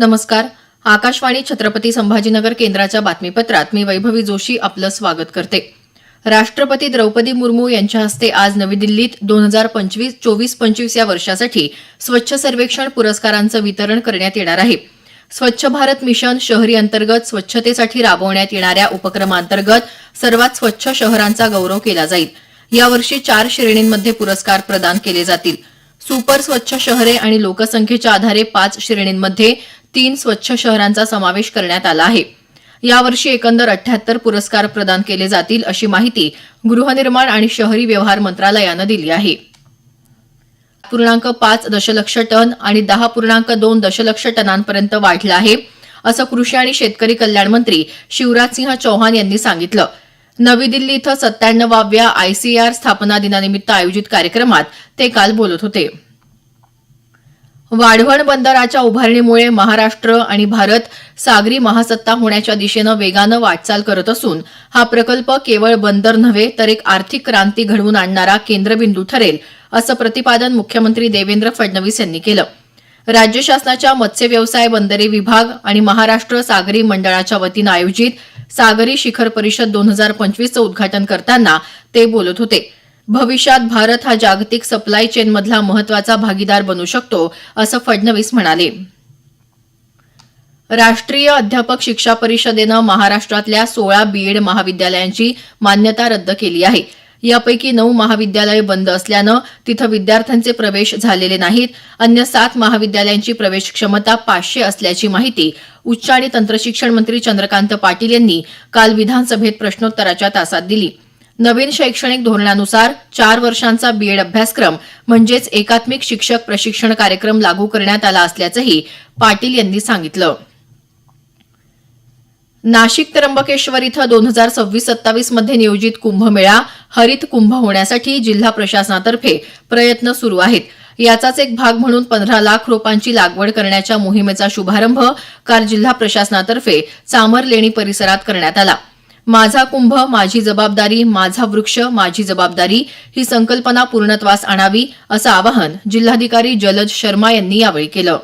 नमस्कार. आकाशवाणी छत्रपती संभाजीनगर केंद्राच्या बातमीपत्रात मी वैभवी जोशी आपलं स्वागत करते. राष्ट्रपती द्रौपदी मुर्मू यांच्या हस्ते आज नवी दिल्लीत दोन हजार पंचवीस चोवीस पंचवीस या वर्षासाठी स्वच्छ सर्वेक्षण पुरस्कारांचं वितरण करण्यात येणार आहे. स्वच्छ भारत मिशन शहरी अंतर्गत स्वच्छतेसाठी राबवण्यात येणाऱ्या उपक्रमांतर्गत सर्वात स्वच्छ शहरांचा गौरव केला जाईल. यावर्षी चार श्रेणींमध्ये पुरस्कार प्रदान केले जातील. सुपर स्वच्छ शहरे आणि लोकसंख्येच्या आधारे पाच श्रेणींमध्ये तीन स्वच्छ शहरांचा समावेश करण्यात आला आहे. यावर्षी एकंदर अठ्याहत्तर पुरस्कार प्रदान केले जातील अशी माहिती गृहनिर्माण आणि शहरी व्यवहार मंत्रालयानं दिली आहे. पूर्णांक पाच दशलक्ष टन आणि दहा पूर्णांक दोन दशलक्ष टनांपर्यंत वाढलं आहे असं कृषी आणि शेतकरी कल्याण मंत्री शिवराज सिंह चौहान यांनी सांगितलं. नवी दिल्ली इथं सत्त्याण्णवाव्या आयसीआर स्थापना दिनानिमित्त आयोजित कार्यक्रमात ते काल बोलत होते. वाढवण बंदराच्या उभारणीमुळे महाराष्ट्र आणि भारत सागरी महासत्ता होण्याच्या दिशेनं वेगानं वाटचाल करत असून हा प्रकल्प केवळ बंदर नव्हे तर एक आर्थिक क्रांती घडवून आणणारा केंद्रबिंदू ठरेल असं प्रतिपादन मुख्यमंत्री देवेंद्र फडणवीस यांनी केलं. राज्य शासनाच्या मत्स्य व्यवसाय बंदरे विभाग आणि महाराष्ट्र सागरी मंडळाच्या वतीनं आयोजित सागरी शिखर परिषद दोन हजार पंचवीसचं उद्घाटन करताना ते बोलत होते. भविष्यात भारत हा जागतिक सप्लाय चेनमधला महत्त्वाचा भागीदार बनू शकतो असं फडणवीस म्हणाले. राष्ट्रीय अध्यापक शिक्षा परिषदेनं महाराष्ट्रातल्या सोळा बीएड महाविद्यालयांची मान्यता रद्द केली आहे. यापैकी नऊ महाविद्यालय बंद असल्यानं तिथं विद्यार्थ्यांचे प्रवेश झालेले नाहीत. अन्य सात महाविद्यालयांची प्रवेश क्षमता पाचशे असल्याची माहिती उच्च आणि तंत्रशिक्षण मंत्री चंद्रकांत पाटील यांनी काल विधानसभेत प्रश्नोत्तराच्या तासात दिली. नवीन शैक्षणिक धोरणानुसार चार वर्षांचा बीएड अभ्यासक्रम म्हणजेच एकात्मिक शिक्षक प्रशिक्षण कार्यक्रम लागू करण्यात आला असल्याचंही पाटील यांनी सांगितलं. नाशिक त्र्यंबकेश्वर इथं दोन हजार सव्वीस सत्तावीसमध्ये नियोजित कुंभमेळा हरित कुंभ होण्यासाठी जिल्हा प्रशासनातर्फे प्रयत्न सुरू आहेत. याचाच एक भाग म्हणून पंधरा लाख रोपांची लागवड करण्याच्या मोहिमेचा शुभारंभ काल जिल्हा प्रशासनातर्फे चामर लेणी परिसरात करण्यात आला. माझा कुंभ माझी जबाबदारी माझा वृक्ष माझी जबाबदारी ही संकल्पना पूर्णत्वास आणावी असं आवाहन जिल्हाधिकारी जलज शर्मा यांनी यावेळी केलं.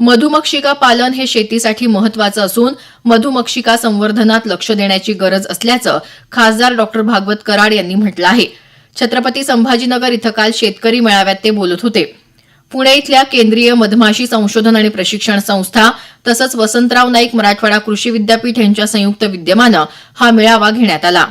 मधुमक्षिका पालन हे शेतीसाठी महत्वाचं असून मधुमक्षिका संवर्धनात लक्ष देण्याची गरज असल्याचं खासदार डॉक्टर भागवत कराड यांनी म्हटलं आहे. छत्रपती संभाजीनगर इथं काल शेतकरी मेळाव्यात ते बोलत होते. पुणे इथल्या केंद्रीय मधमाशी संशोधन आणि प्रशिक्षण संस्था तसंच वसंतराव नाईक मराठवाडा कृषी विद्यापीठ यांच्या संयुक्त विद्यमानं हा मेळावा घेण्यात आला.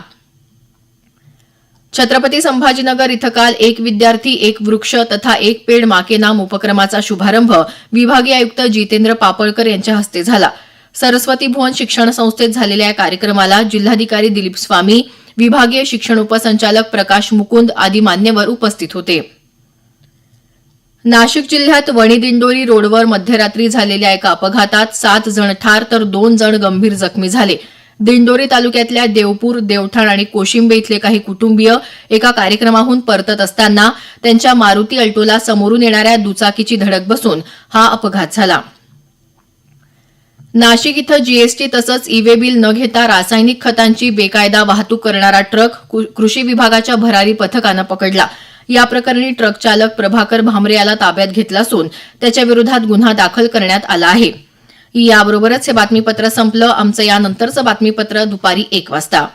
छत्रपती संभाजीनगर इथं काल एक विद्यार्थी एक वृक्ष तथा एक पेड माके नाम उपक्रमाचा शुभारंभ विभागीय आयुक्त जितेंद्र पापळकर यांच्या हस्ते झाला. सरस्वती भुवन शिक्षण संस्थेत झालेल्या या कार्यक्रमाला जिल्हाधिकारी दिलीप स्वामी विभागीय शिक्षण उपसंचालक प्रकाश मुकुंद आदी मान्यवर उपस्थित होते. नाशिक जिल्ह्यात वणी दिंडोरी रोडवर मध्यरात्री झालेल्या एका अपघातात सात जण ठार तर दोन जण गंभीर जखमी झाले. दिंडोरी तालुक्यातल्या देवपूर देवठाण आणि कोशिंबे इथले काही कुटुंबीय एका कार्यक्रमाहून परतत असताना त्यांच्या मारुती अल्टोला समोरून येणाऱ्या दुचाकीची धडक बसून हा अपघात झाला. नाशिक इथं जीएसटी तसंच ईवे बिल न घेता रासायनिक खतांची बेकायदा वाहतूक करणारा ट्रक कृषी विभागाच्या भरारी पथकानं पकडला. या प्रकरणी ट्रक चालक प्रभाकर भामरे याला ताब्यात घेतला असून त्याच्याविरोधात गुन्हा दाखल करण्यात आला आहे. याबरोबरच हे बातमीपत्र संपलं. आमचं यानंतरचं बातमीपत्र दुपारी एक वाजता.